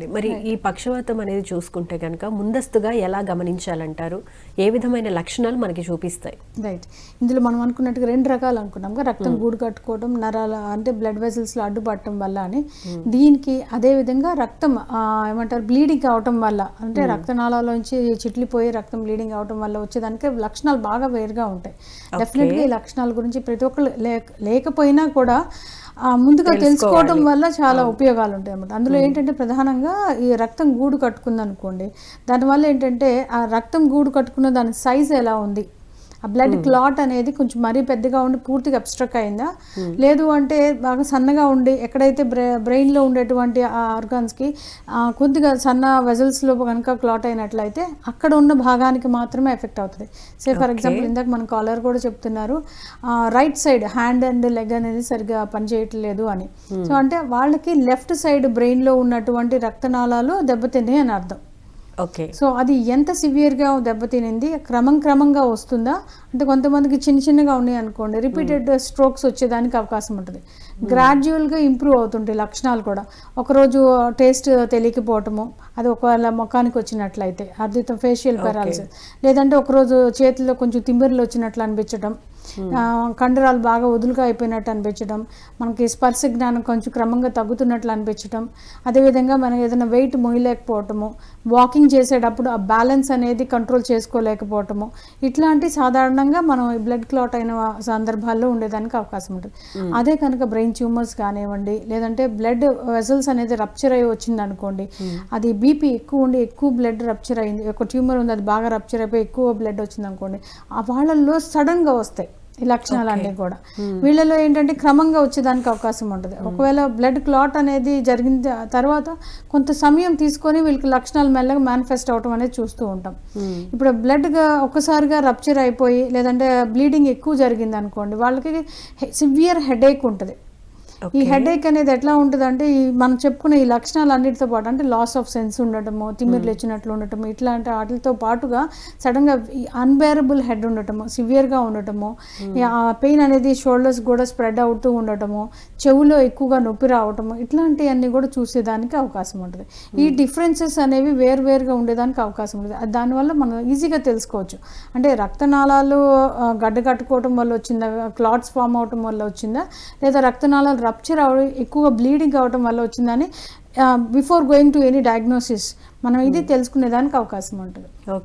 మరి ఈ పక్షవాతం అనేది చూసుకుంటే కనుక ముందస్తుగా ఎలా గమనించాలంటారు? ఏ విధమైన లక్షణాలు మనకి చూపిస్తాయి? రైట్ ఇందులో మనం అనుకున్నట్టుగా రెండు రకాలు అనుకున్నాం రక్తం గూడు కట్టుకోవడం నరాల అంటే బ్లడ్ వెసల్స్లో అడ్డుపడటం వల్ల అని. దీనికి అదే విధంగా రక్తం ఏమంటారు బ్లీడింగ్ అవటం వల్ల. అంటే రక్తనాళాలోంచి చిట్లిపోయి రక్తం బ్లీడింగ్ అవటం వల్ల వచ్చేదానికి లక్షణాలు బాగా వేరుగా ఉంటాయి. డెఫినెట్గా ఈ లక్షణాల గురించి ప్రతి ఒక్కరు లేక లేకపోయినా కూడా ముందుగా తెలుసుకోవడం వల్ల చాలా ఉపయోగాలు ఉంటాయి అన్నమాట అందులో ఏంటంటే ప్రధానంగా ఈ రక్తం గూడు కట్టుకుంది అనుకోండి దానివల్ల ఏంటంటే ఆ రక్తం గూడు కట్టుకున్న దాని సైజ్ ఎలా ఉంది? ఆ బ్లడ్ క్లాట్ అనేది కొంచెం మరీ పెద్దగా ఉండి పూర్తిగా అబ్స్ట్రక్ అయిందా? లేదు అంటే బాగా సన్నగా ఉండి ఎక్కడైతే బ్రె బ్రెయిన్లో ఉండేటువంటి ఆ ఆర్గాన్స్కి కొద్దిగా సన్న వెజల్స్లో కనుక క్లాట్ అయినట్లయితే అక్కడ ఉన్న భాగానికి మాత్రమే ఎఫెక్ట్ అవుతుంది. సే ఫర్ ఎగ్జాంపుల్ ఇందాక మన కాలర్ కూడా చెప్తున్నారు right side hand and leg అనేది సరిగ్గా పనిచేయట్లేదు అని. సో అంటే వాళ్ళకి లెఫ్ట్ సైడ్ బ్రెయిన్లో ఉన్నటువంటి రక్తనాళాలు దెబ్బతిన్నాయి అని అర్థం. ఓకే. సో అది ఎంత సివియర్గా దెబ్బతినింది క్రమం క్రమంగా వస్తుందా? అంటే కొంతమందికి చిన్న చిన్నగా ఉన్నాయి అనుకోండి రిపీటెడ్ స్ట్రోక్స్ వచ్చేదానికి అవకాశం ఉంటుంది. గ్రాడ్యువల్గా ఇంప్రూవ్ అవుతుంటాయి లక్షణాలు కూడా. ఒకరోజు టేస్ట్ తెలియకపోవటము అది ఒకవేళ ముఖానికి వచ్చినట్లయితే అద్భుతం ఫేషియల్ పెరాలసిస్. లేదంటే ఒకరోజు చేతిలో కొంచెం తిమ్మిర్లు వచ్చినట్లు అనిపించడం కండరాలు బాగా వదులుగా అయిపోయినట్టు అనిపించడం మనకి స్పర్శ జ్ఞానం కొంచెం క్రమంగా తగ్గుతున్నట్లు అనిపించడం అదేవిధంగా మనం ఏదైనా వెయిట్ మోయలేకపోవటము వాకింగ్ చేసేటప్పుడు ఆ బ్యాలెన్స్ అనేది కంట్రోల్ చేసుకోలేకపోవటము ఇట్లాంటి సాధారణంగా మనం బ్లడ్ క్లాట్ అయిన సందర్భాల్లో ఉండేదానికి అవకాశం ఉంటుంది. అదే కనుక బ్రెయిన్ ట్యూమర్స్ కానివ్వండి లేదంటే బ్లడ్ వెజల్స్ అనేది రప్చర్ అయ్యి వచ్చింది అనుకోండి అది బీపీ ఎక్కువ ఉండి ఎక్కువ బ్లడ్ రప్చర్ అయింది ఒక ట్యూమర్ ఉంది అది బాగా రప్చర్ అయిపోయి ఎక్కువ బ్లడ్ వచ్చింది అనుకోండి ఆ వాళ్ళల్లో సడన్గా వస్తాయి. ఈ లక్షణాలు అన్నీ కూడా. వీళ్ళలో ఏంటంటే క్రమంగా వచ్చేదానికి అవకాశం ఉంటుంది. ఒకవేళ బ్లడ్ క్లాట్ అనేది జరిగిన తర్వాత కొంత సమయం తీసుకొని వీళ్ళకి లక్షణాలు మెల్లగా మేనిఫెస్ట్ అవటం అనేది చూస్తూ ఉంటాం. ఇప్పుడు బ్లడ్గా ఒక్కసారిగా రప్చర్ అయిపోయి లేదంటే బ్లీడింగ్ ఎక్కువ జరిగింది అనుకోండి వాళ్ళకి సివియర్ హెడేక్ ఉంటుంది. ఈ హెడేక్ అనేది ఎట్లా ఉంటుంది అంటే ఈ మనం చెప్పుకునే ఈ లక్షణాలు అన్నిటితో పాటు అంటే లాస్ ఆఫ్ సెన్స్ ఉండటము తిమ్మిర్లు ఇచ్చినట్లు ఉండటము ఇట్లాంటి వాటితో పాటుగా సడన్గా అన్బేరబుల్ హెడ్ ఉండటము సివియర్గా ఉండటము పెయిన్ అనేది షోల్డర్స్ కూడా స్ప్రెడ్ అవుతూ ఉండటము చెవులో ఎక్కువగా నొప్పి రావటము ఇట్లాంటివన్నీ కూడా చూసేదానికి అవకాశం ఉంటుంది. ఈ డిఫరెన్సెస్ అనేవి వేరువేరుగా ఉండేదానికి అవకాశం ఉంటుంది దానివల్ల మనం ఈజీగా తెలుసుకోవచ్చు. అంటే రక్తనాళాలు గడ్డ కట్టుకోవటం వల్ల వచ్చిందా క్లాట్స్ ఫామ్ అవటం వల్ల వచ్చిందా లేదా రక్తనాళాలు రప్చర్ అవ ఎక్కువగా బ్లీడింగ్ అవటం వల్ల వచ్చిందని before going to any diagnosis మనం ఇది తెలుసుకునేదానికి అవకాశం ఉంటుంది.